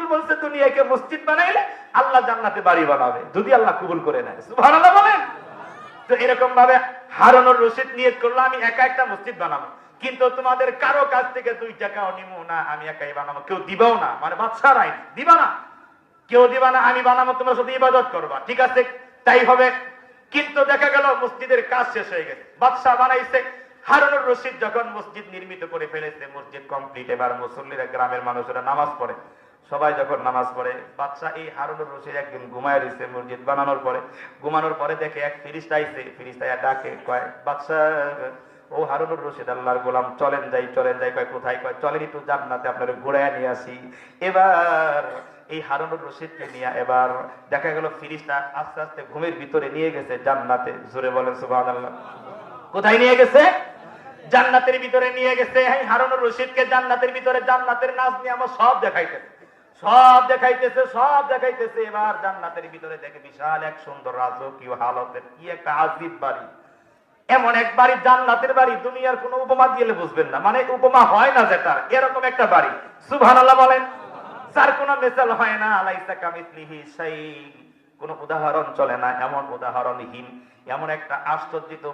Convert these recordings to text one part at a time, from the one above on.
রসুল বলছে, দুনিয়াকে মসজিদ বানাইলে আল্লাহ জান্নাতে বাড়ি বানাবে। যদি আল্লাহ কবুল করে নেয়। সুবহানাল্লাহ বলেন। তো এরকম ভাবে হারানোর রশিদ নিয়ত করল আমি একা একটা মসজিদ বানাবো। কিন্তু তোমাদের কারও কাছ থেকে দুই টাকাও নিবো না, আমি একাই বানাবো। কেউ দিবাও না মানে বাদশাহ আইন দিবা না। কেউ দিবা না, আমি বানাবো, তোমার সাথে ইবাদত করবা। ঠিক আছে? তাই হবে। কিন্তু দেখা গেল, মসজিদের কাজ শেষ হয়ে গেছে। বাদশাহ বানাইছে। হারুনুর রশিদ যখন মসজিদ নির্মিত করে ফেলেছে, মসজিদ কমপ্লিট এবার মুসল্লিরা, গ্রামের মানুষেরা নামাজ পড়ে। সবাই যখন নামাজ পড়ে, বাচ্চা এই হারুনুর রশিদ একদিন ঘুমায় দিছে মসজিদ বানানোর পরে। ঘুমানোর পরে দেখে এক ফিরিস্তা আইছে ফিরিস্তা ডাকে, কয়, বাচ্চা, ও হারুনুর রশিদ, আল্লাহর গোলাম, চলেন যাই চলেন যাই। কয়, কোথায়? কয় চলেন একটু জান্নাতে, আপনার ঘুরাইয়া নিয়ে আসি। এবার এই হারুনুর রশিদকে নিয়ে এবার দেখা গেল ফিরিস্তা আস্তে আস্তে ঘুমের ভিতরে নিয়ে গেছে জান্নাতে। জোরে বলেন, সুবহানাল্লাহ। কোথায় নিয়ে গেছে? জান্নাতের ভিতরে নিয়ে গেছে। হারুনুর রশিদকে জান্নাতের ভিতরে জান্নাতের নাচ নিয়ে আমার সব দেখাইতেছে। সব দেখাইতেছে সব দেখাইতেছে। এবার জান্নাতের ভিতরে দেখে বিশাল এক সুন্দর রাজকীয় হালতের কি একটা আজিব বাড়ি। এমন এক বাড়ি, জান্নাতের বাড়ি। দুনিয়ার কোনো উপমা দিলে বুঝবেন না। মানে উপমা হয় না যেটা এরকম একটা বাড়ি। সুবহানাল্লাহ বলেন, যার কোনো মেসাল হয় না আলাইসা কামিসলিহি শাই কোন উদাহরণ চলে না, এমন উদাহরণহীন, এমন একটা আশ্চর্যিত,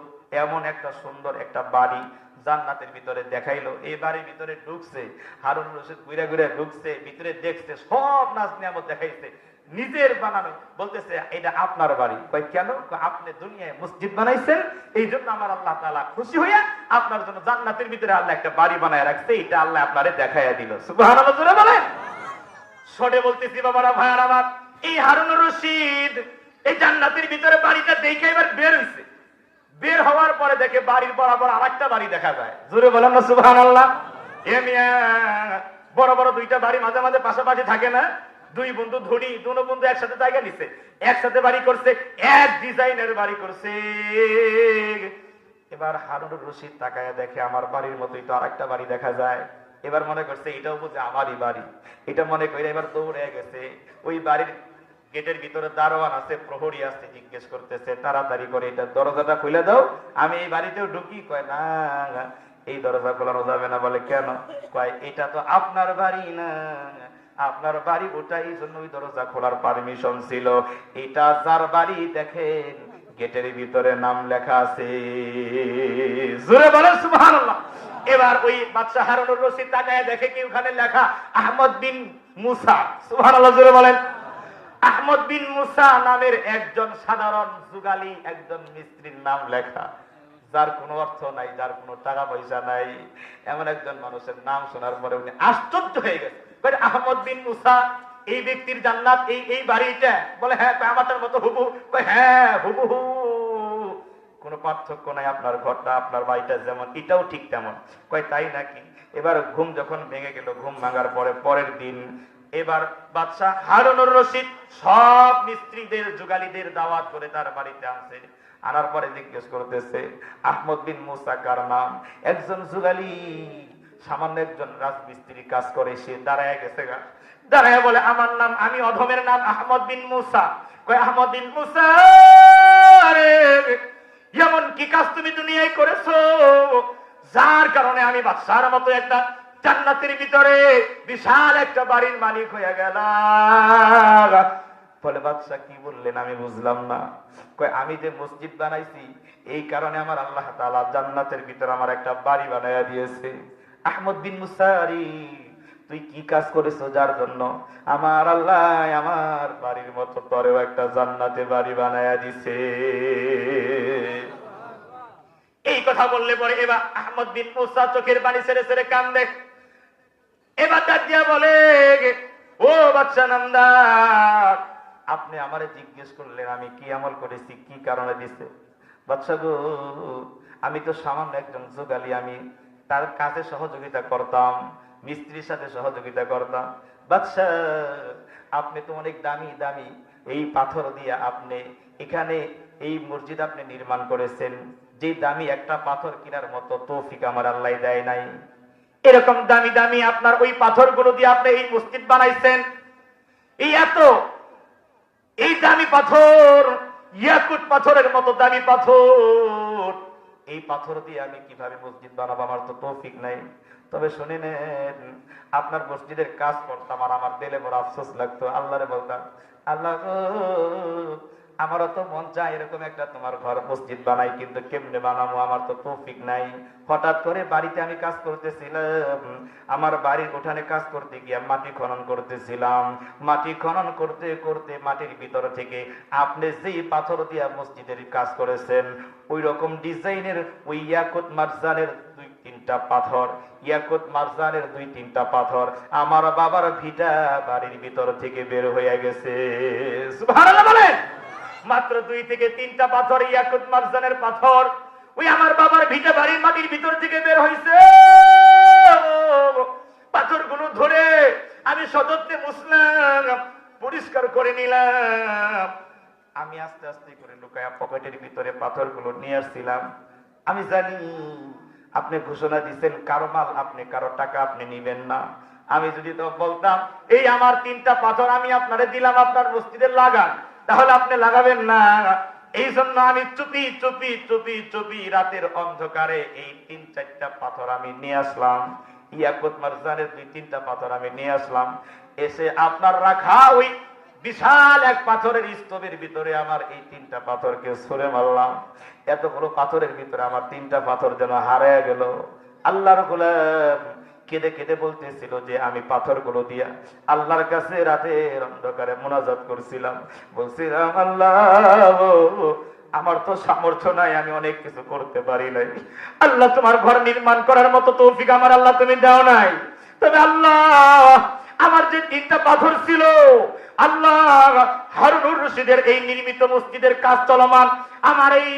এমন একটা সুন্দর একটা বাড়ি। জান্নাতের ভিতরে দেখাইলো। এই বাড়ির ভিতরে ঢুকছে হারুন রশিদ ঘুরে ঘুরে ঢুকছে, ভিতরে দেখছে, সব নাচ নিয়ামত দেখাইছে। নিজের বানানো, বলতেছে, এটা আপনার বাড়ি। কই কেন? আপনি দুনিয়ায় মসজিদ বানাইছেন এই জন্য আমার আল্লাহ তাআলা খুশি হইয়া আপনার জন্য জান্নাতের ভিতরে আল্লাহ একটা বাড়ি বানায় রাখছে। এটা আল্লাহ আপনারে দেখাইয়া দিল। জোরে বলেন। শোনে বলতেছি, বাবারা, ভাইয়ার, আমার এই হারুন রশিদ এই জান্নাতের ভিতরে বাড়িটা দেখে এবার বের হইছে। বের হওয়ার পরে দেখে বাড়ির বরাবর আরেকটা বাড়ি দেখা যায়। জোরে বলেন না সুবহান আল্লাহ বড় বড় দুইটা বাড়ি মাঝে মাঝে পাশাপাশি থাকে না। দুই বন্ধু ধনী, দুনো বন্ধু একসাথে জায়গা নিছে। একসাথে বাড়ি করছে, এক ডিজাইনের বাড়ি করছে। এবার হারুনুর রশিদ তাকায় দেখে আমার বাড়ির মতোই তো আরেকটা বাড়ি দেখা যায়। এবার মনে করছে এটাও বুঝে আমারই বাড়ি। এটা মনে করে এবার দৌড়ে গেছে। ওই বাড়ির গেটের ভিতরে দারোয়ান আছে, প্রহরী আছে, জিজ্ঞেস করতেছে, তাড়াতাড়ি করে এটা দরজাটা খুলে দাও, আমি এই বাড়িতেও ঢুকি, কয়, না এই দরজা খোলানো যাবে না। বলে, কেন? কয়, এটা তো আপনার বাড়ি না। আপনার বাড়ি ওটাই জন্য ওই দরজা খোলার পারমিশন ছিল। এটা যার বাড়ি, দেখেন, গেটের ভিতরে নাম লেখা আছে। জোরে বলেন, সুবহানাল্লাহ। এবার ওই বাদশা হারুনুর রশিদ তাকায় দেখে কি ওখানে লেখা, আহমদ বিন মুসা। সুবহানাল্লাহ, জোরে বলেন। আহমদ বিন মুসা নামের একজন সাধারণ যুগালি, একজন মিস্ত্রির নাম লেখা। যার কোনো অর্থ নাই, যার কোনো টাকা পয়সা নাই। এমন একজন মানুষের নাম শোনার পরে উনি আশ্চর্য হয়ে গেছে। আহমদ বিন মুসা, এই ব্যক্তির জান্নাত, এই এই বাড়িটা? বলে হ্যাঁ কয় আমাদের মতো হুবু হ্যাঁ হুবু হু কোনো পার্থক্য নাই আপনার ঘরটা, আপনার বাড়িটা যেমন, এটাও ঠিক তেমন। কয়, তাই নাকি? এবার ঘুম যখন ভেঙে গেল, ঘুম ভাঙার পরে পরের দিন এবার বাদশাহ হারুনুর রশিদ সব মিস্ত্রিদের, যুগালীদের দাওয়াত করে তার বাড়িতে আনছে আনার পরে জিজ্ঞেস করতেছে, আহমদ বিন মুসা কার নাম? একজন যুগালী। সামান্য একজন রাজমিস্ত্রি কাজ করে, সে দাঁড়ায় গেছে গা। দাঁড়ায় বলে, আমার নাম, আমি অধমের নাম আহমদ বিন মুসা। কয়, আহমদ বিন মুসা রে, এমন কি কাজ তুমি দুনিয়ায় করেছ? যার কারণে আমি বাদশার মতো একটা জান্নাতের ভিতরে বিশাল একটা বাড়ির মালিক হয়ে গেলাম বলে বাদশাহ কি বললেন? আমি বুঝলাম না। কয়, আমি যে মসজিদ বানাইছি, এই কারণে আমার আল্লাহ তাআলা জান্নাতের ভিতরে আমার একটা বাড়ি বানাইয়া দিয়েছে। আহমদ বিন মুসারি, তুই কি কাজ করেছ যার জন্য? আমার আল্লাহ আমার বাড়ির মতো তোরেও একটা জান্নাতে বাড়ি বানায়া দিছে। এই কথা বললে পরে এবার আহমদ বিন মুসা চোখের পানি ছেড়ে ছেড়ে কান্দে। এবার ডাক দিয়া বলে ও বাচ্চা নামদার, আপনি আমারে জিজ্ঞেস করলেন, আমি কি আমল করেছি, কি কারণে দিছে? বাচ্চা গো, আমি তো সামান্য একজন যোগালী, আমি তার কাছে সহযোগিতা করতাম, মিস্ত্রির সাথে সহযোগিতা করতাম। বাচ্চা আপনি তো অনেক দামি দামি, এই পাথর দিয়ে আপনি এখানে এই মসজিদ আপনি নির্মাণ করেছেন। যে দামি একটা পাথর কেনার মতো তৌফিক আমার আল্লাহ দেয় নাই। এরকম দামি দামি আপনার ওই পাথরগুলো দিয়ে আপনি এই মসজিদ বানাইছেন। এই এত, এই দামি পাথর ইয়াকুট পাথরের মতো দামি পাথর। এই পাথর দিয়ে আমি কীভাবে মসজিদ বানাবো আমার তো তৌফিক নাই। তবে শুনে নেন, আপনার মসজিদের কাজ করতাম আর আমার দিলে বড় আফসোস লাগতো। আল্লাহরে বলতাম, আল্লাহ আমারও তো মন চায় এরকম একটা তোমার ঘর মসজিদ বানাই, কিন্তু কেমনে বানাবো? আমার তো তৌফিক নাই। হঠাৎ করে বাড়িতে আমি কাজ করতেছিলাম, আমার বাড়ির উঠানে কাজ করতে গিয়ে মাটি খনন করতেছিলাম। মাটি খনন করতে করতে মাটির ভিতর থেকে আপনি যেই পাথর দিয়া মসজিদের কাজ করেছেন ওই রকম ডিজাইনের ওই ইয়াকুত মারজানের দুই তিনটা পাথর, ইয়াকুত মারজানের দুই তিনটা পাথর আমার বাবার ভিটা বাড়ির ভিতর থেকে বের হয়ে গেছে। বলেন! মাত্র দুই থেকে তিনটা পাথর ইয়াকুত মারজানের পাথর। ওই আমার বাবার ভিটা বাড়ির মাটির ভিতর থেকে বের হয়েছে পাথরগুলো ধরে আমি সযত্নে মুসলাম, পরিষ্কার করে নিলাম। আমি আস্তে আস্তে করে লুকায়া পকেটের ভিতরে পাথরগুলো নিয়ে আসছিলাম। আমি জানি আপনি ঘোষণা দিচ্ছেন কারও মাল আপনি, কারও টাকা আপনি নিবেন না। আমি যদি তো বলতাম, এই আমার তিনটা পাথর আমি আপনারে দিলাম আপনার মসজিদে লাগান। তাহলে আপনি লাগাবেন না। এই জন্য আমি চুপি চুপি চুপি চুপি রাতের অন্ধকারে এই তিন, চারটা পাথর আমি নিয়ে আসলাম। ইয়াকুত মারজানের দুই, তিনটা পাথর আমি নিয়ে আসলাম। এসে আপনার রাখা ওই বিশাল এক পাথরের স্তূপের ভিতরে আমার এই তিনটা পাথরকে সরে মারলাম। এতগুলো পাথরের ভিতরে আমার তিনটা পাথর যেন হারায় গেল। আল্লাহর গোলাম কেঁদে কেঁদে বলতেছিল যে আমি পাথরগুলো দিয়া আল্লাহর কাছে রাতের অন্ধকারে মোনাজাত করছিলাম। বলছিলাম, আল্লাহ, আমার তো সামর্থ্য নাই, আমি অনেক কিছু করতে পারি নাই। আল্লাহ, তোমার ঘর নির্মাণ করার মতো তৌফিক আমার আল্লাহ তুমি দাও নাই। তবে আল্লাহ, আমার যে তিনটা পাথর ছিল, আল্লাহ, হারুনুর রশিদের এই নির্মিত মসজিদের কাজ চলমান। আমার এই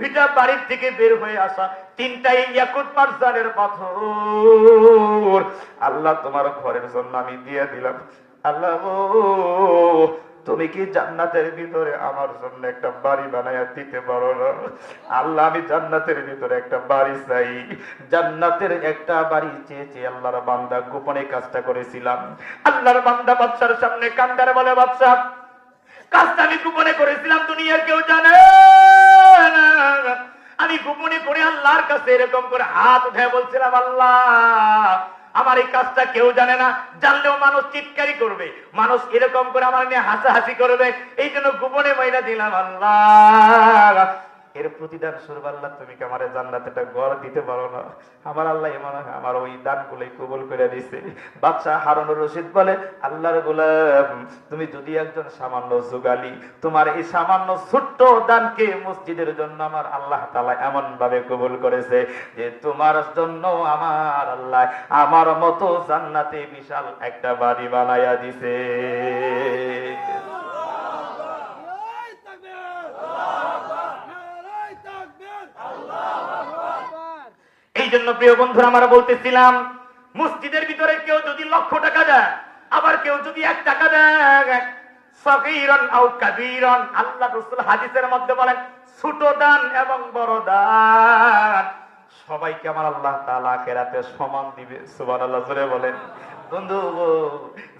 ভিটা বাড়ির থেকে বের হয়ে আসা তিনটাই ইয়াকুত মারজানের পাথর। আল্লাহ তোমার ঘরের জন্য আমি দিয়ে দিলাম। আল্লাহ তুমি কি জান্নাতের ভিতরে আমার জন্য একটা বাড়ি বানায়া দিতে পারো না? আল্লাহ, আমি জান্নাতের ভিতরে একটা বাড়ি চাই। জান্নাতের একটা বাড়ি চেয়েছি আল্লাহর বান্দা গোপনে কাজটা করেছিলাম। আল্লাহর বান্দা বাচ্চার সামনে কান্দারে বলে বাচ্চা কাজটা আমি গোপনে করেছিলাম, দুনিয়ার কেউ জানে। আমি গোপনে করে আল্লাহর কাছে এরকম করে হাত উঠে বলছিলাম, আল্লাহ, আমার এই কাজটা কেউ জানে না। জানলেও মানুষ চিৎকারি করবে। মানুষ এরকম করে আমার নিয়ে হাসাহাসি করবে। এই জন্য গোপনে মহিলা দিলাম, আল্লাহ। এর প্রতিদান স্বরূপ আল্লাহ, তুমি কি আমার জান্নাতে একটা ঘর দিতে পারো না? আমার আল্লাহ এমন আমার ওই দানগুলোই কবুল করে দিছে বাচ্চা হারুনুর রশিদ বলে, আল্লাহর গোলাম, তুমি যদি একজন সামান্য যুগালি, তোমার এই সামান্য ছোট্ট দানকে মসজিদের জন্য আমার আল্লাহ তাআলা এমন ভাবে কবুল করেছে যে তোমার জন্য আমার আল্লাহ আমার মতো জান্নাতে বিশাল একটা বাড়ি বানায়া দিছে। জন্য প্রিয় বন্ধুরা, আমরা বলতেছিলাম, মসজিদের ভিতরে কেউ যদি লক্ষ টাকা দেয়, আবার কেউ যদি এক টাকা দেয় আও আল্লাহ হাদিসের মধ্যে বলেন, ছোট দান এবং বড় দান। সবাইকে আমার আল্লাহ তাআলা আখিরাতে সমান দিবে, সুবহানাল্লাহ, জোরে বলেন। বন্ধু,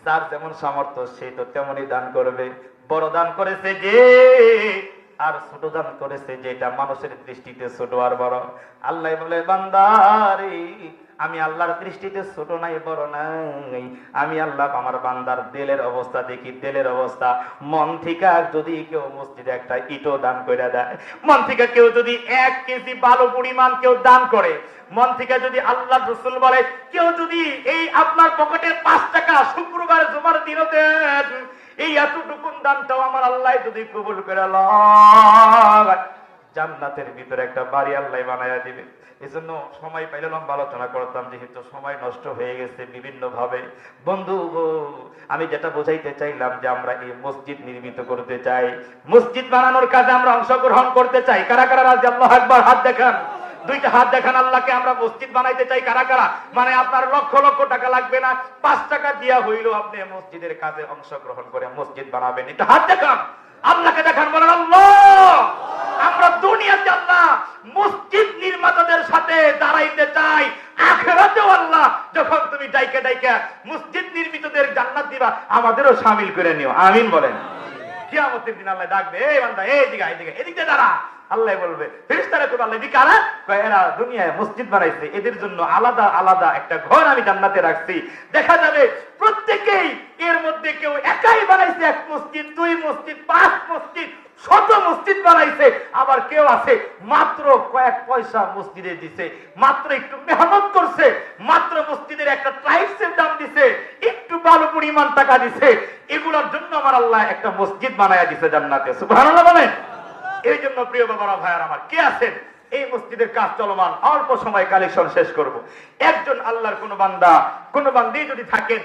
যার যেমন সামর্থ্য, সে তো তেমনই দান করবে। বড় দান করেছে যে আর ছোট দান করেছে যেটা মানুষের দৃষ্টিতে ছোট আর বড়। আল্লাহ বলে বান্দারে আমি আল্লাহর দৃষ্টিতে ছোট নাই, বড় নাই। আমি আল্লাহ আমার বান্দার দিলের অবস্থা দেখি, দিলের অবস্থা। মন থেকে যদি কেউ মসজিদে একটা ইটো দান করে দেয়, মন থেকে কেউ যদি এক কেজি বালু পরিমাণ কেউ দান করে, মন থেকে যদি আল্লাহ রসুল বলে, কেউ যদি এই আপনার পকেটে পাঁচ টাকা শুক্রবার, জমার দিনও দেন এই এতটুকুন দানটাও আমার আল্লাহ যদি কবুল করে জান্নাতের ভিতরে একটা বাড়ি আল্লাহ বানায়া দিবে। এই জন্য সময় পাইলে লম্বা আলোচনা করতাম, যেহেতু সময় নষ্ট হয়ে গেছে বিভিন্ন ভাবে বন্ধু আমি যেটা বোঝাইতে চাইলাম যে আমরা এই মসজিদ নির্মিত করতে চাই। মসজিদ বানানোর কাজে আমরা অংশগ্রহণ করতে চাই। কারা কারা রাজি? আল্লাহ একবার হাত দেখান। দুইটা হাত দেখান আল্লাহকে, আমরা মসজিদ বানাইতে চাই কারা কারা? মানে আপনার লক্ষ লক্ষ টাকা লাগবে না। পাঁচ টাকা দিয়া হইলেও আপনি মসজিদের কাজে অংশগ্রহণ করে মসজিদ বানাবেন। এটা হাত দেখান। আল্লাহকে দেখান, বলেন আল্লাহ। আমরা দুনিয়াতে আল্লাহ মসজিদ নির্মাতাদের সাথে দাঁড়াইতে চাই। আখেরাতেও আল্লাহ, যখন তুমি ডাইকে ডাইকে মসজিদ নির্মিতদের জান্নাত দিবা, আমাদেরও সামিল করে নিও। আমিন বলেন। কিয়ামতের দিন আল্লাহ ডাকবে, এই বান্দা, এই দিকে এই দিকে এদিকে দাঁড়া। আল্লাহ বলবে, ফেরেশতারা করবে আল্লাহ দিকে কয়, এরা দুনিয়ায় মসজিদ বানাইছে, এদের জন্য আলাদা আলাদা একটা ঘর আমি জান্নাতে রাখছি। দেখা যাবে প্রত্যেকেই এর মধ্যে কেউ একাই বানাইছে এক মসজিদ, দুই মসজিদ, পাঁচ মসজিদ শত মসজিদ বানাইছে, আবার কেউ আছে, মাত্র কয়েক পয়সা মসজিদে দিছে, মাত্র একটু মেহনত করছে, মাত্র মসজিদের একটা টাইলসের দাম দিছে, একটু ভালো পরিমাণ টাকা দিছে, এগুলোর জন্য আমার আল্লাহ একটা মসজিদ বানাইয়া দিছে জান্নাতে। সুবহানাল্লাহ বলেন। এই জন্য প্রিয় বাবারা, ভাইয়ার আমার, কে আছেন? এই মসজিদের কাজ চলমান, অল্প সময় কালেকশন শেষ করব। একজন আল্লাহর কোন বান্দা, কোন বান্দি যদি থাকেন।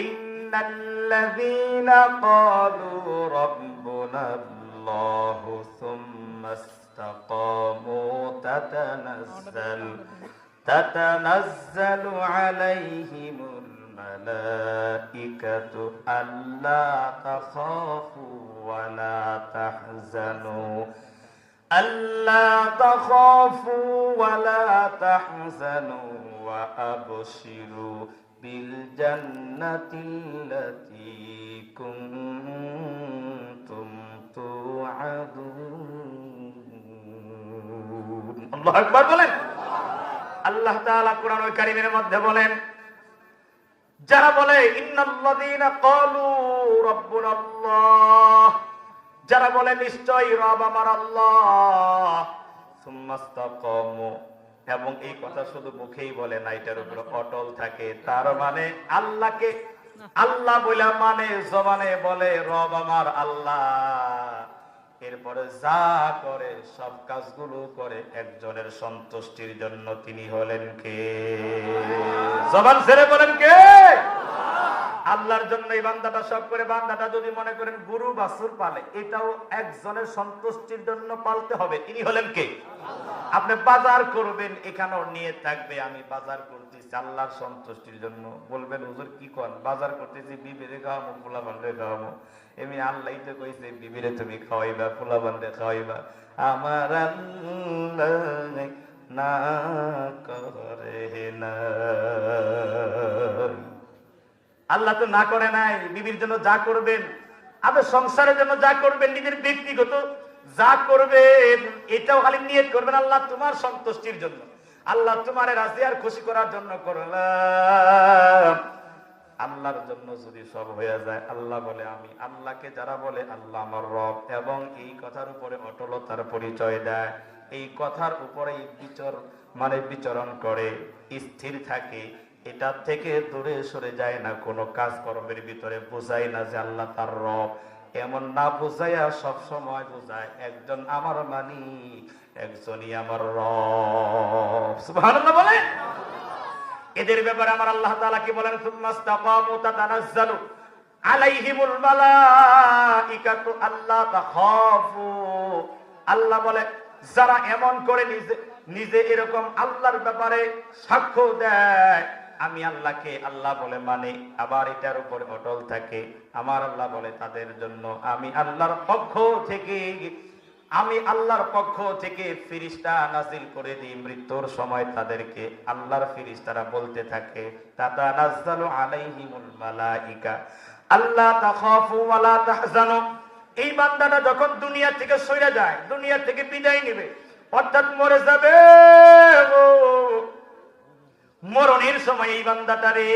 ইন্নাল্লাযীনা ক্বালু রাব্বুনা الله ثم استقاموا. تتنزل تتنزل عليهم الملائكة ألا تخافوا ولا تحزنوا. ألا تخافوا ولا تحزنوا وأبشروا بالجنة التي كنتم আল্লাহ আকবার বলেন আল্লাহ তাআলা কোরআন কারিমের মধ্যে বলেন, যারা বলে, ইন্নাল্লাযীনা ক্বালু রাব্বুনাল্লাহ যারা বলে, নিশ্চয়ই রব আমার আল্লাহ সুম্মাস্তাকামু এবং এই কথা শুধু মুখেই বলে না, এটার উপর অটল থাকে। তার মানে আল্লাহকে আল্লাহ বলে মানে জবানে বলে, রব আমার আল্লাহ। এরপরে যা করে, সব কাজগুলো করে, একজনের সন্তুষ্টির জন্য তিনি হলেন কে? জবান ছেড়ে বলেন কে? আল্লাহর জন্য এই বান্দাটা সব করে, বান্দাটা যদি মনে করেন গরু বাছুর পালে, এটাও একজনের সন্তুষ্টির জন্য পালতে হবে। তিনি হলেন কে? আপনি বাজার করবেন, এখানেও নিয়ে থাকবে, আমি বাজার করতেছি, আল্লাহর সন্তুষ্টির জন্য। বলবেন, হুজুর, কি কর বাজার করতেছি, বিবিরে খাওয়াবো পোলা বান্ধে খাওয়াবো এমনি আল্লাহ তো কইছে, বিবিরে তুমি খাওয়াইবা পোলা বান্ধে খাওয়াইবা। আমার আল্লাহ না করে না। আল্লাহ তো না করে নাই, বিবির জন্য যা করবেন আপনার সংসারের জন্য যা করবেন, নিজের ব্যক্তিগত যা করবেন, এটাও খালি নিয়ত করবেন, আল্লাহ তোমার সন্তুষ্টির জন্য। আল্লাহ তোমার রাজি আর খুশি করার জন্য করলাম। আল্লাহর জন্য যদি সব হয়ে যায়, আল্লাহ বলে আমি, আল্লাহকে যারা বলে আল্লাহ আমার রব, এবং এই কথার উপরে অটলতার পরিচয় দেয়, এই কথার উপরেই বিচর মানে বিচরণ করে, স্থির থাকে এটা থেকে দূরে সরে যায় না, কোনো কাজকর্মের ভিতরে বোঝায় না যে আল্লাহ তার রব। এমন না বোঝাইয়া সব সময় বোঝায়, একজন আমার মানি, একজনই আমার রব। বলে এদের ব্যাপারে আমার আল্লাহ তাআলা কি বলেন? সুম্মাস্তাকামু তাতানাজ্জালু আলাইহিমুল মালাইকাতু আল্লা তাখাফু। আল্লাহ বলে, যারা এমন করে নিজে নিজে এরকম আল্লাহর ব্যাপারে সাক্ষ্য দেয় আমি আল্লাহকে আল্লাহ বলে মানে আবার এটার উপরে অটল থাকে। আমার আল্লাহ বলে তাদের জন্য, আমি আল্লাহর পক্ষ থেকে, আমি আল্লাহর পক্ষ থেকে ফিরিস্তা নাজিল করে দিই। মৃত্যুর সময় তাদেরকে আল্লাহর ফিরিস্তারা বলতে থাকে তাতা নাজ্জালু আলাইহিমুল মালাইকা। আল্লাহ তাখাফু ওয়ালা তাহজানু। এই বান্দাটা যখন দুনিয়া থেকে সরে যায়, দুনিয়া থেকে বিদায় নেবে, অর্থাৎ মরে যাবে। ও মরণের সময় এই বান্দাটারে।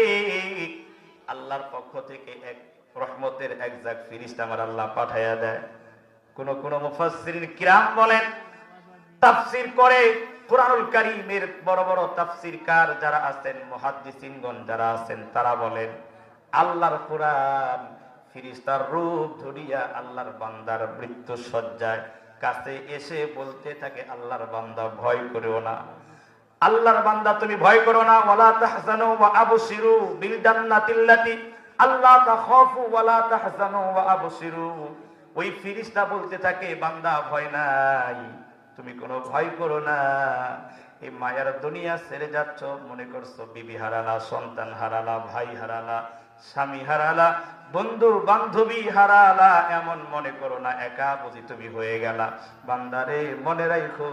আল্লাহর পক্ষ থেকে এক রহমতের এক জাক ফিরিস্তা আমার আল্লাহ পাঠাইয়া দেয়। কোন কোন মুফাসসিরিন কিরাম বলেন, তাফসীর করে কোরআনুল কারীমের বড় বড় তাফসীরকার যারা আছেন, মুহাদ্দিসিনগণ যারা আছেন, তারা বলেন, আল্লাহর কোরআন ফিরিস্তার রূপ ধরিয়া আল্লাহর বান্দার মৃত্যু সজ্জায় কাছে এসে বলতে থাকে, আল্লাহর বান্দা ভয় করেও না। আল্লাহর বান্দা তুমি ভয় করো না, ওয়ালা তাহজানু ওয়া আবশিরু বিল জান্নাতিল্লাতি আল্লাহ তাখাফু ওয়ালা তাহজানু ওয়া আবশিরু। ওই ফিরিস্তা বলতে থাকে, বান্দা ভয় নাই, তুমি কোনো ভয় করো না। এই মায়ার দুনিয়া ছেড়ে যাচ্ছ, মনে করছ, বিবি হারালা, সন্তান হারালা, ভাই হারালা, স্বামী হারালা, বন্ধু বান্ধবী হারালা, এমন মনে করো না, একা বুঝি তুমি হয়ে গেলা। বান্দারে মনে রাখো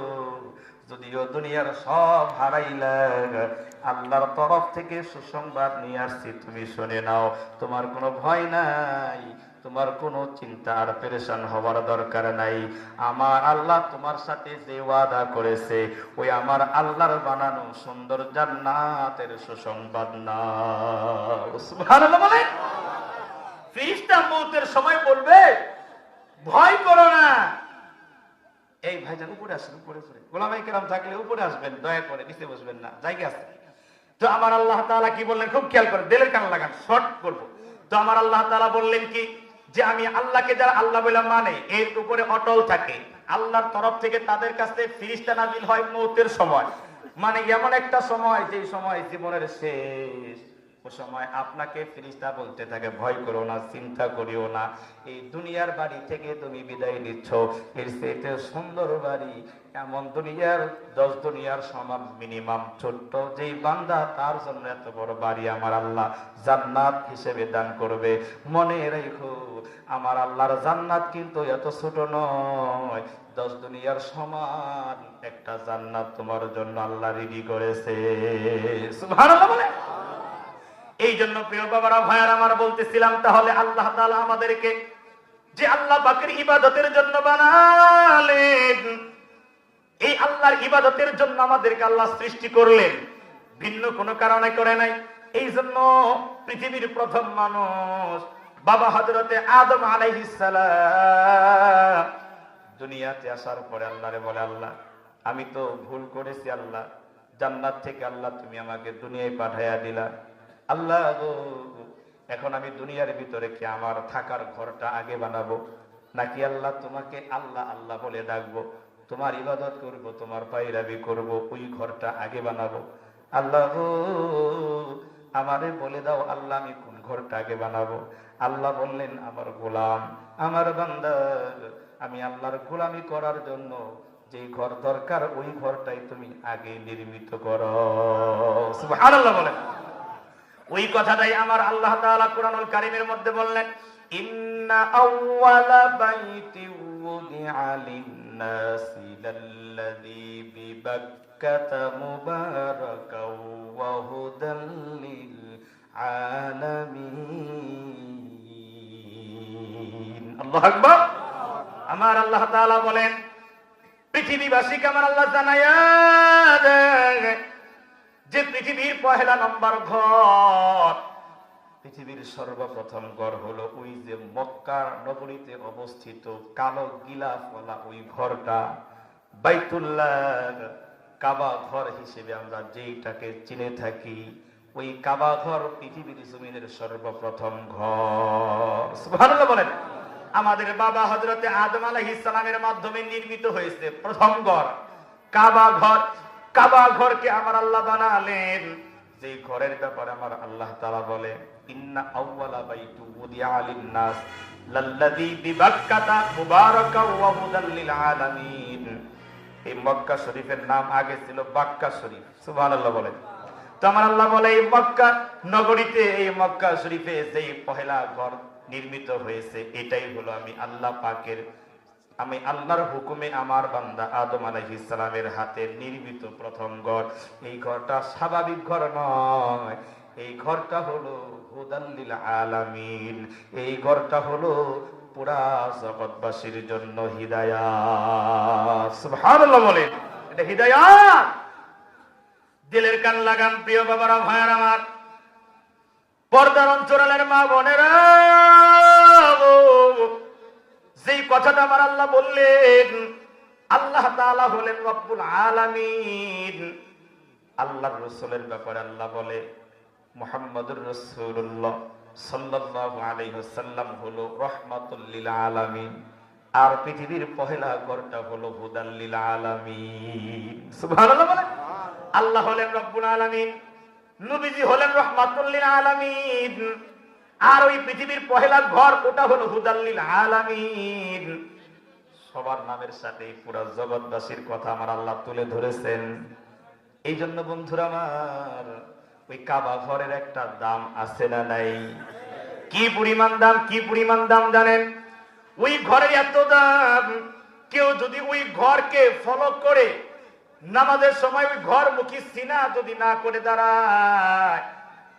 যদিও দুনিয়ার সব হারাইলা, আল্লাহর তরফ থেকে সুসংবাদ নিয়ে আসছি, তুমি শুনে নাও। তোমার কোনো ভয় নাই, তোমার কোনো চিন্তা আর পেরেশান হওয়ার দরকার নাই। আমার আল্লাহ তোমার সাথে যে ওয়াদা করেছে, ওই আমার আল্লাহর বানানো সুন্দর জান্নাতের সুসংবাদ না ফিরিস্তা সময় বলবে, ভয় করো না। এই ভাইজান, উপরে আসেন, উপরে উপরে গোলামাই কেরাম থাকলে উপরে আসবেন, দয়া করে, নিচে বসবেন না, জায়গা আছে। তো আমার আল্লাহ তাআলা কি বললেন? খুব খেয়াল করে দিলের কান লাগান, শর্ট করব। তো আমার আল্লাহ তাআলা বললেন কি? যে আমি আল্লাহকে যারা আল্লাহ বলে মানে এর উপরে অটল থাকে। আল্লাহর তরফ থেকে তাদের কাছে ফিরিস্তা নাজিল হয় মৌতের সময়। মানে এমন একটা সময় যে সময় জীবনের শেষ। সময় আপনাকে ফিরিস্তা বলতে থাকে, ভয় করো না, চিন্তা করিও না। এই দুনিয়ার বাড়ি থেকে তুমি বিদায় নিচ্ছ। এর চেয়ে সুন্দর বাড়ি, এমন দুনিয়ার, দশ দুনিয়ার সমান মিনিমাম ছোট্ট যেই বান্দা, তার জন্য এত বড় বাড়ি আমার আল্লাহ জান্নাত হিসেবে দান করবে। মনে রেখো, আমার আল্লাহর জান্নাত কিন্তু এত ছোট নয়। দশ দুনিয়ার সমান একটা জান্নাত তোমার জন্য আল্লাহ রেডি করেছে। বলে এই জন্য প্রিয় বাবারা, ভাইয়ার, আমার বলতেছিলাম, তাহলে আল্লাহ তাআলা আমাদেরকে যে আল্লাহ পাকের ইবাদতের জন্য বানালেন, এই আল্লাহর ইবাদতের জন্য আমাদেরকে আল্লাহ সৃষ্টি করলেন। ভিন্ন কোনো কারণে করে নাই। এই জন্য পৃথিবীর প্রথম মানুষ বাবা হজরতে আদম আলাইহিস সালাম। দুনিয়াতে আসার পরে আল্লাহ রে বলে, আল্লাহ, আমি তো ভুল করেছি, আল্লাহ। জান্নাত থেকে আল্লাহ তুমি আমাকে দুনিয়ায় পাঠাইয়া দিলা। আল্লাহ এখন আমি দুনিয়ার ভিতরে কি আমার থাকার ঘরটা আগে বানাবো? নাকি আল্লাহ তোমাকে আল্লাহ আল্লাহ বলে ডাকবো? তোমার ইবাদত করব, তোমার পায়রাবি করব, ওই ঘরটা আগে বানাবো? আল্লাহ আমারে বলে দাও আল্লাহ আমি কোন ঘরটা আগে বানাবো? আল্লাহ বললেন, আমার গোলাম, আমার বান্দা, আমি আল্লাহর গোলামি করার জন্য যে ঘর দরকার, ওই ঘরটাই তুমি আগে নির্মিত করো। সুবহানাল্লাহ বলেন। ওই কথাটাই আমার আল্লাহ তাআলা কোরআনুল কারীমের মধ্যে বললেন, ইন্না আউওয়ালা বাইতি উদিআ লিন-নাসি লাল্লাযী বিবাক্কাতা মুবারাকাও ওয়া হুদাল লিল আলামিন আল্লাহু আকবার। আমার আল্লাহ তাআলা বলেন, পৃথিবীবাসীকে আমার আল্লাহ জানায়া দেয় যে পৃথিবীর পহেলা নম্বর ঘর। পৃথিবীর সর্বপ্রথম ঘর হলো ওই যে মক্কা নগরীতে অবস্থিত কালো গিলাফওয়ালা ওই ঘরটা। বাইতুল্লাহ কাবা ঘর হিসেবে আমরা যেইটাকে চিনে থাকি, ওই কাবা ঘর পৃথিবীর জমিনের সর্বপ্রথম ঘর। সুবহানাল্লাহ বলেন, আমাদের বাবা হজরতে আদম আলাইহিস সালামের মাধ্যমে নির্মিত হয়েছে প্রথম ঘর। কাবা ঘর কাবা ঘরকে আমার আল্লাহ বানালেন। যে ঘরের ব্যাপারে আমার আল্লাহ তাআলা বলে, ইন্না উদিয়া লিল আলামিন এই মক্কা শরীফের নাম আগে ছিল বাক্কা শরীফ। তো আমার আল্লাহ বলে, এই মক্কা নগরীতে, এই মক্কা শরীফে যেই পহেলা ঘর নির্মিত হয়েছে, এটাই হলো আমি আল্লাহ পাকের আমি আল্লাহর হুকুমে আমার বান্দা আদম আলাইহিস সালামের হাতে নির্মিত প্রথম ঘর। এই ঘরটা স্বাভাবিক ঘর নয়। এই ঘরটা হলো হুদাল্লিল আলামিন। এই ঘরটা হলো পুরা জগৎবাসীর জন্য হিদায়াত। বলেন, এটা হিদায়াত। দিলের কান লাগান, প্রিয় বাবারা, ভাইয়ার আমার। পর্দার অঞ্চলের মা বোনেরা যেই কথাটা আমার আল্লাহ বললেন, আল্লাহ তাআলা হলেন রব্বুল আলামিন। আল্লাহর রসুলের ব্যাপারে আল্লাহ বলে, মুহাম্মদুর রাসূলুল্লাহ সাল্লাল্লাহু আলাইহি হলো রহমাতুল লিল আলামিন। আর পৃথিবীর পহেলা ঘরটা হলো হুদাল লিল আলামিন। সুবহানাল্লাহ আল্লাহ হলেন রব্বুল আলামিন, নবীজি হলেন রহমাতুল লিল আলামিন। আর ওই পৃথিবীর পহেলা ঘর ওটা হলো হুদাল্লিল আলামিন। সবার নামের সাথে পুরো জগৎবাসীর কথা আমার আল্লাহ তুলে ধরেছেন। এই জন্য বন্ধুরা আমার, ওই কাবা ঘরের একটা দাম আছে না নাই? কি পরিমাণ দাম, কি পরিমাণ দাম জানেন? ওই ঘরের এত দাম, কেউ যদি ওই ঘরকে ফলো করে, নামাজের সময় ওই ঘর মুখী সিনা যদি না করে দাঁড়ায়,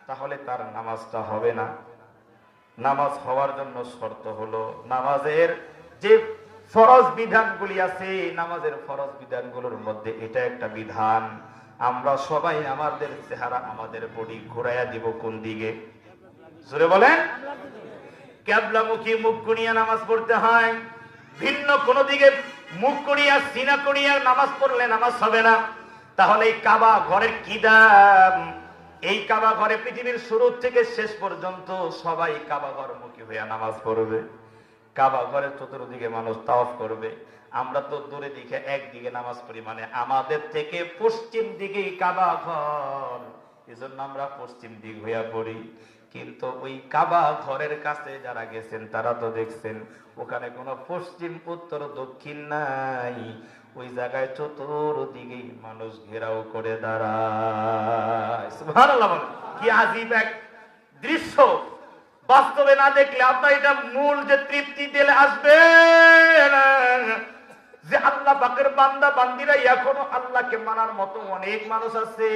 তাহলে তার নামাজটা হবে না। নামাজ হওয়ার জন্য শর্ত হলো নামাজের যে ফরজ বিধানগুলি আছে, নামাজের ফরজ বিধানগুলোর মধ্যে এটা একটা বিধান। আমরা সবাই আমাদের চেহারা আমাদের বডি ঘুরাইয়া দিব কোন দিকে? জোরে বলেন। ক্যাবলামুখী মুখ কুনিয়া নামাজ পড়তে হয়। ভিন্ন কোন দিকে মুখ করিয়া, সিনা করিয়া নামাজ পড়লে নামাজ হবে না। তাহলে কাবা ঘরের কি দাম? এই কাবা ঘরে পৃথিবীর শুরু থেকে শেষ পর্যন্ত সবাই কাবা ঘর মুখী হইয়া নামাজ পড়বে। কাবা ঘরের চতুর্দিকে মানুষ তাওয়াফ করবে। আমরা তো দূরে দিকে একদিকে নামাজ পড়ি মানে আমাদের থেকে পশ্চিম দিকেই কাবা ঘর। এজন্য আমরা পশ্চিম দিক হইয়া পড়ি। কিন্তু ওই কাবা ঘরের কাছে যারা গেছেন, তারা তো দেখছেন, ওখানে কোনো পশ্চিম, উত্তর, দক্ষিণ নাই। ওই জায়গায় চতুর্দিকেই মানুষ ঘেরাও করে দাঁড়ায়। কি আজীব এক দৃশ্য। বাস্তবে না দেখলে আপনার এটা মূল যে তৃপ্তি দিলে আসবে যে আল্লাহ পাকের বান্দা, বান্দিরা এখনও আল্লাহকে মানার মতো অনেক মানুষ আছে।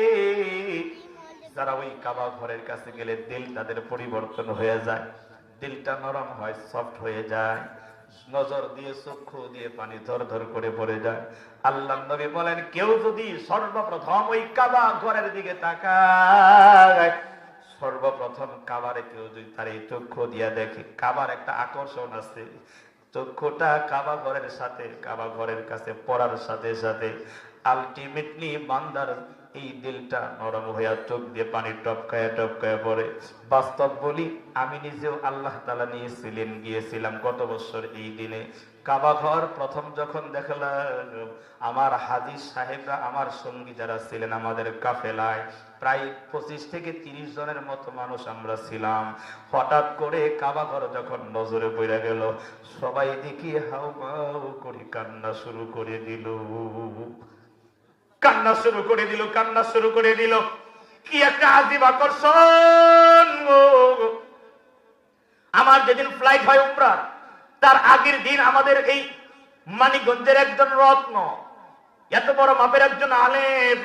যারা ওই কাবা ঘরের কাছে গেলে দিল তাদের পরিবর্তন হয়ে যায়, দিলটা নরম হয় সফট হয়ে যায়। নজর দিয়ে, চক্ষু দিয়ে পানি ধর ধর করে পড়ে যায়। আল্লাহ নবী বলেন, কেউ যদি সর্বপ্রথম ওই কাবা ঘরের দিকে তাকায়, সর্বপ্রথম কাবারে কেউ যদি তার এই চক্ষু দিয়া দেখে, কাবার একটা আকর্ষণ আছে। চক্ষুটা কাবা ঘরের সাথে, কাবা ঘরের কাছে পড়ার সাথে সাথে আলটিমেটলি বান্দার এই দিলটা নরম হইয়া চোখ দিয়ে পানি টপকায় টপকায় পড়ে। বাস্তব বলি, আমি নিজেও আল্লাহ তালা নিয়েছিলেন গিয়েছিলাম গত বছর এই দিনে। কাবা ঘর প্রথম যখন দেখলাম, আমার হাজির সাহেবরা, আমার সঙ্গী যারা ছিলেন আমাদের কাফেলায়, প্রায় পঁচিশ থেকে তিরিশ জনের মতো মানুষ আমরা ছিলাম। হঠাৎ করে কাবা ঘর যখন নজরে পড়ে গেল, সবাই দেখি হাউ করে কান্না শুরু করে দিল। কান্না শুরু করে দিল, কান্না শুরু করে দিল। কি একটা আজীব আকর্ষণ আমার যেদিন ফ্লাইট হয় উমরার তার আগের দিন আমাদের এই মানিকগঞ্জের একজন রত্ন, এত বড় মাপের একজন আলেম,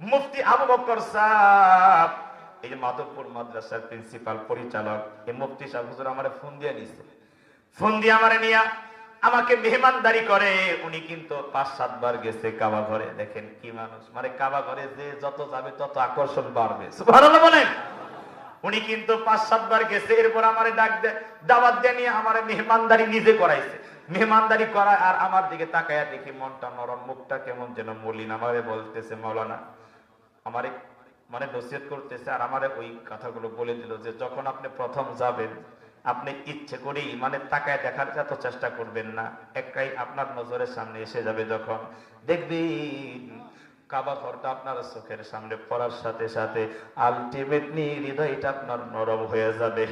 মুফতি আবু বকর সাহ এই যে মাধবপুর মাদ্রাসার প্রিন্সিপাল পরিচালক, এই মুফতি সাহেব হুজুর আমার ফোন দিয়ে নিছে। ফোন দিয়ে আমারে নিয়া আমাকে মেহমানদারি করে। উনি কিন্তু পাঁচ সাতবার গেছে কাবা ঘরে। দেখেন কি মানুষ। মানে কাবা ঘরে যে যত যাবে তত আকর্ষণ বাড়বে। বলেন। উনি কিন্তু পাঁচ সাতবার গেছে। এরপর আমার ডাক দিয়ে নিয়ে আমার মেহমানদারি নিজে করাইছে। মেহমানদারি করা আর আমার দিকে তাকায়া দেখি মনটা নরম, মুখটা কেমন যেন মলিন। আমারে বলতেছে, মৌলানা, আমারে মানে নসিহত করতেছে। আর আমারে ওই কথাগুলো বলে দিল যে, যখন আপনি প্রথম যাবেন আপনি ইচ্ছে করেই মানে তাকায় দেখার এত চেষ্টা করবেন না। একটাই আপনার নজরের সামনে এসে যাবে যখন। দেখবেন কাবা ঘরটা আপনার চোখের সামনে পড়ার সাথে সাথে আলটিমেটলি হৃদয়টা আপনার নরম হয়ে যাবে।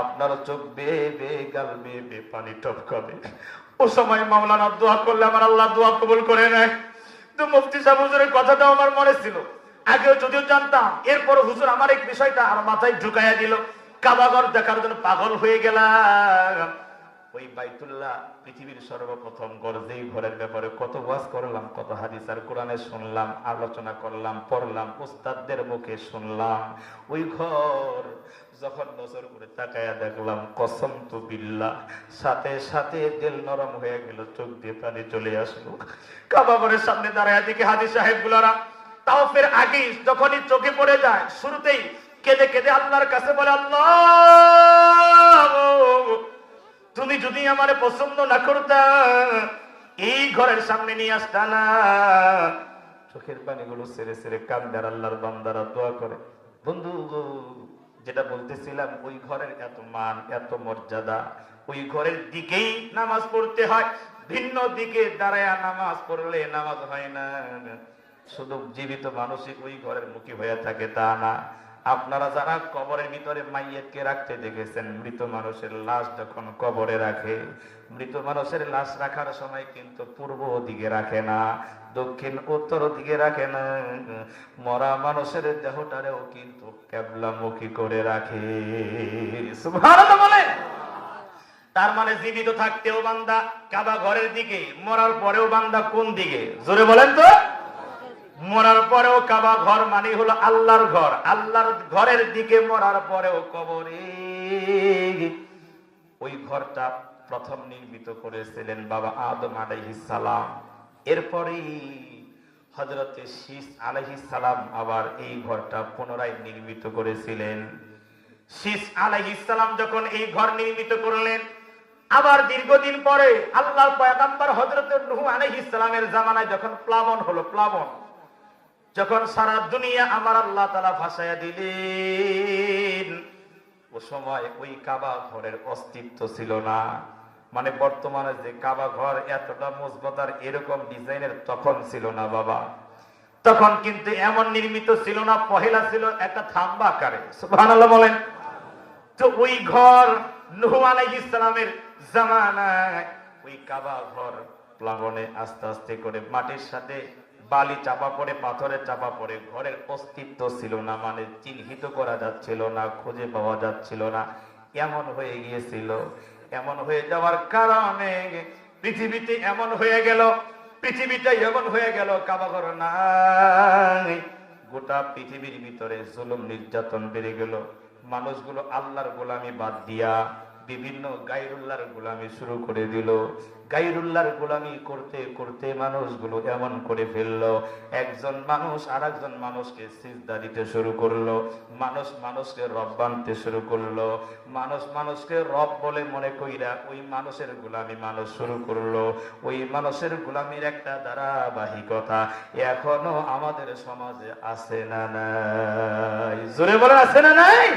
আপনার চোখ বে বে গাল বে বে পানি টপকাবে। ও সময় মামলানা দোয়া করলে আমার আল্লাহ দোয়া কবুল করে নেয়। তো মুফতি সাহেব কথাটাও আমার মনে ছিল। আগেও যদিও জানতাম এরপর হুজুর আমার এক বিষয়টা আমার মাথায় ঢুকাইয়া দিল। কাবাগর দেখার জন্য পাগল হয়ে গেলাম। ওই বাইতুল্লাহ পৃথিবীর সর্বপ্রথম ঘর যেই ঘরের ব্যাপারে কত ওয়াজ করলাম, কত হাদিস আর কোরআনে শুনলাম, আলোচনা করলাম, পড়লাম, উস্তাদদের মুখে শুনলাম। ওই ঘর যখন নজর করে তাকায়া দেখলাম, কসম তো বিল্লাহ, সাথে সাথে দিল নরম হয়ে গেল, চোখ দিয়ে পানি চলে আসলো। কাবাগরের সামনে দাঁড়ায় দিকে হাজি সাহেব গুলারা তাও ফের আগেই যখনই চোখে পড়ে যায়, শুরুতেই কেঁদে কেঁদে আল্লাহর কাছে বলে, আল্লাহ, তুমি যদি আমারে পছন্দ না করতা, এই ঘরের সামনে নিয়ে আসতা না। চোখের পানিগুলো সেরে সেরে কান্দার আল্লাহর বান্দারা দোয়া করে। বন্ধু, যেটা বলতেছিলাম, ওই ঘরের এত মান, এত মর্যাদা, ওই ঘরের দিকেই নামাজ পড়তে হয়। ভিন্ন দিকে দাঁড়ায় নামাজ পড়লে নামাজ হয় না। শুধু জীবিত মানুষই ওই ঘরের মুখী হয়ে থাকে তা না। আপনারা যারা কবরের ভিতরে মাইয়েতকে রাখতে দেখেছেন, মৃত মানুষের লাশ যখন কবরে রাখে, মৃত মানুষের লাশ রাখার সময় কিন্তু পূর্ব দিকে রাখে না, দক্ষিণ উত্তর দিকে রাখে না। মরা মানুষের দেহটারেও কিন্তু কেবলামুখী করে রাখে। বলেন। তার মানে জীবিত থাকতেও বান্দা কাবা ঘরের দিকে, মরার পরেও বান্দা কোন দিকে? জোরে বলেন তো। মরার পরেও কাবা ঘর মানে হলো আল্লাহর ঘর। আল্লাহর ঘরের দিকে মরার পরেও কবরে ওই ঘরটা প্রথম নির্মিত করেছিলেন বাবা আদম সালাম। এরপরেই হজরতে শীষ আলাইহিস সালাম আবার এই ঘরটা পুনরায় নির্মিত করেছিলেন। শীষ আলাইহিস সালাম যখন এই ঘর নির্মিত করলেন, আবার দীর্ঘদিন পরে আল্লাহ পয়গাম্বর হজরত নূহ আলাইহিস সালামের জামানায় যখন প্লাবন হলো, প্লাবন যখন সারা দুনিয়া আমার আল্লাহ তালা ভাসাইয়া দিলেন, ও সময় ওই কাবা ঘরের অস্তিত্ব ছিল না। মানে বর্তমানে যে কাবা ঘর এতটা মজবুত আর এরকম ডিজাইনের তখন ছিল না বাবা। তখন কিন্তু এমন নির্মিত ছিল না, পহেলা ছিল একটা থাম্বা আকারে। সুবহানাল্লাহ বলেন। তো ওই ঘর নুহ আলাইহিস ইসলামের জামানায় ওই কাবা ঘর প্লাবনে আস্তে আস্তে করে মাটির সাথে বালি চাপা পড়ে পাথরে চাপা পড়ে, ঘরের অস্তিত্ব ছিল না মানে চিহ্নিত করা যাচ্ছিল না, খুঁজে পাওয়া যাচ্ছিল না। এমন হয়ে গিয়েছিল, এমন হয়ে যাওয়ার কারণে পৃথিবীতে এমন হয়ে গেল, পৃথিবীটা এমন হয়ে গেল কাবা ঘর নাই। গোটা পৃথিবীর ভিতরে জুলুম, নির্যাতন বেড়ে গেল। মানুষগুলো আল্লাহর গোলামি বাদ দিয়া বিভিন্ন গাইরুল্লাহর গোলামি শুরু করে দিল। গাইরুল্লাহর গোলামি করতে করতে মানুষগুলো এমন করে ফেলল। একজন মানুষ আর একজন মানুষকে সিজদা দিতে শুরু করল। মানুষ মানুষকে রব বানতে শুরু করল। মানুষ মানুষকে রব বলে মনে কইরা ওই মানুষের গোলামি মানুষ শুরু করল। ওই মানুষের গোলামির একটা ধারাবাহিকতা এখনও আমাদের সমাজে আছে না নাই? জোরে বলে আছে না নাই?